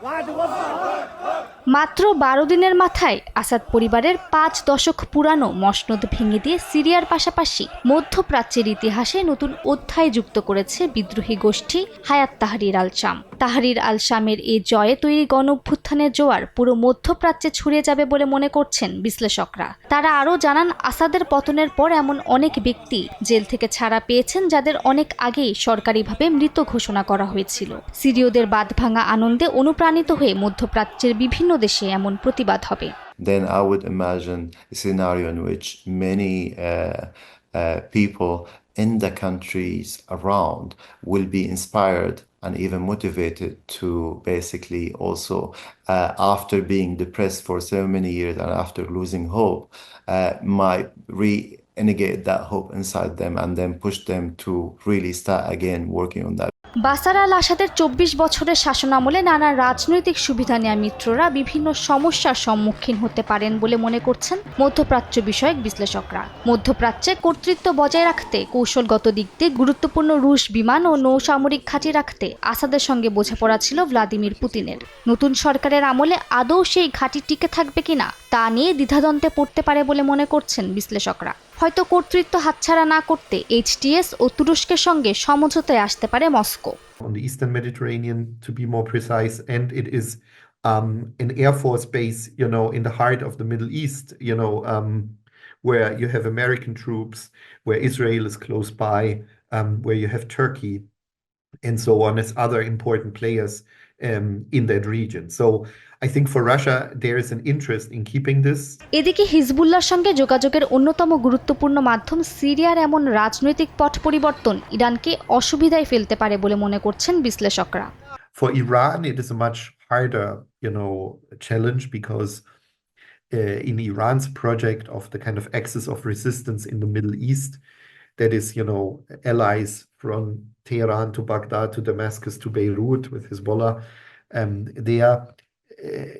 What was that? মাত্র বারো দিনের মাথায় আসাদ পরিবারের পাঁচ দশক পুরানো মসনদ ভেঙে দিয়ে সিরিয়ার পাশাপাশি মধ্যপ্রাচ্যের ইতিহাসে নতুন অধ্যায় যুক্ত করেছে বিদ্রোহী গোষ্ঠী হায়াত তাহরির আল শাম। তাহরির আল শামের এই জয়ে তৈরি গণ অভ্যুত্থানের জোয়ার পুরো মধ্যপ্রাচ্যে ছড়িয়ে যাবে বলে মনে করছেন বিশ্লেষকরা। তারা আরও জানান, আসাদের পতনের পর এমন অনেক ব্যক্তি জেল থেকে ছাড়া পেয়েছেন যাদের অনেক আগেই সরকারিভাবে মৃত ঘোষণা করা হয়েছিল। সিরিয়দের সিরীয়দের ভাঙা আনন্দে অনুপ্রাণিত হয়ে মধ্যপ্রাচ্যের বিভিন্ন দেশে এমন প্রতিবাদ হবে then I would imagine a scenario in which many uh, uh, people in the countries around will be inspired and even motivated to basically also, uh, after being depressed for so many years and after losing hope, uh, might re-initiate that hope inside them and then push them to really start again working on that. বাসার আল আসাদের চব্বিশ বছরের শাসনামলে নানা রাজনৈতিক সুবিধা নেওয়া মিত্ররা বিভিন্ন সমস্যার সম্মুখীন হতে পারেন বলে মনে করছেন মধ্যপ্রাচ্য বিষয়ক বিশ্লেষকরা। মধ্যপ্রাচ্যে কর্তৃত্ব বজায় রাখতে, কৌশলগত দিক দিয়ে গুরুত্বপূর্ণ রুশ বিমান ও নৌসামরিক ঘাঁটি রাখতে আসাদের সঙ্গে বোঝাপড়া ছিল ভ্লাদিমির পুতিনের। নতুন সরকারের আমলে আদৌ সেই ঘাঁটি টিকে থাকবে কিনা, তা নিয়ে দ্বিধাদ্বন্দ্বে পড়তে পারে বলে মনে করছেন বিশ্লেষকরা। হয়তো কর্তৃত্ব হাতছাড়া না করতে এইচটিএস ও তুরস্কের সঙ্গে সমঝোতায় আসতে পারে Moscow on the Eastern Mediterranean, to be more precise, and it is um, an air force base, you know, in the heart of the Middle East, you know, um, where you have American troops, where Israel is close by, um, where you have Turkey, and so on as other important players um, in that region. So I think for Russia, there is an interest in keeping this. এদিকে হিজবুল্লাহর সঙ্গে যোগাযোগের অন্যতম গুরুত্বপূর্ণ মাধ্যম সিরিয়ার এমন রাজনৈতিক পট পরিবর্তন ইরানকে অসুবিধায় ফেলতে পারে বলে মনে করছেন বিশ্লেষকরা For Iran, it is a much harder, you know, challenge because uh, in Iran's project of the kind of axis of resistance in the Middle East, that is, you know, allies from Tehran to Baghdad to Damascus to Beirut with Hezbollah, um, they are uh,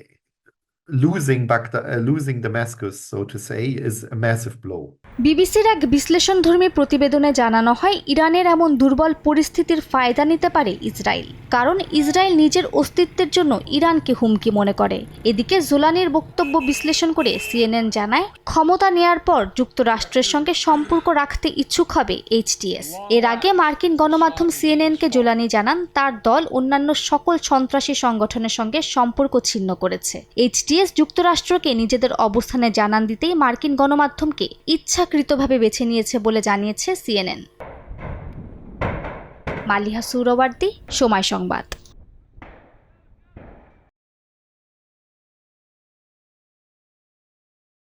losing Baghdad, uh, losing Damascus, so to say, is a massive blow. বিবিসির এক বিশ্লেষণধর্মী প্রতিবেদনে জানানো হয় ইরানের এমন দুর্বল পরিস্থিতির ফায়দা নিতে পারে ইসরায়েল কারণ ইসরায়েল নিজের অস্তিত্বের জন্য ইরানকে হুমকি মনে করে। এদিকে জোলানির বক্তব্য বিশ্লেষণ করে সিএনএন জানায়, ক্ষমতা নেয়ার পর যুক্তরাষ্ট্রের সঙ্গে সম্পর্ক রাখতে ইচ্ছুক হবে এইচটিএস। এর আগে মার্কিন গণমাধ্যম সিএনএনকে জোলানি জানান, তার দল অন্যান্য সকল সন্ত্রাসী সংগঠনের সঙ্গে সম্পর্ক ছিন্ন করেছে। এইচটিএস যুক্তরাষ্ট্রকে নিজেদের অবস্থানে জানান দিতেই মার্কিন গণমাধ্যমকে ইচ্ছাকৃতভাবে বেছে নিয়েছে বলে জানিয়েছে সিএনএন। মালিহা সুরবার্দি সময় সংবাদ।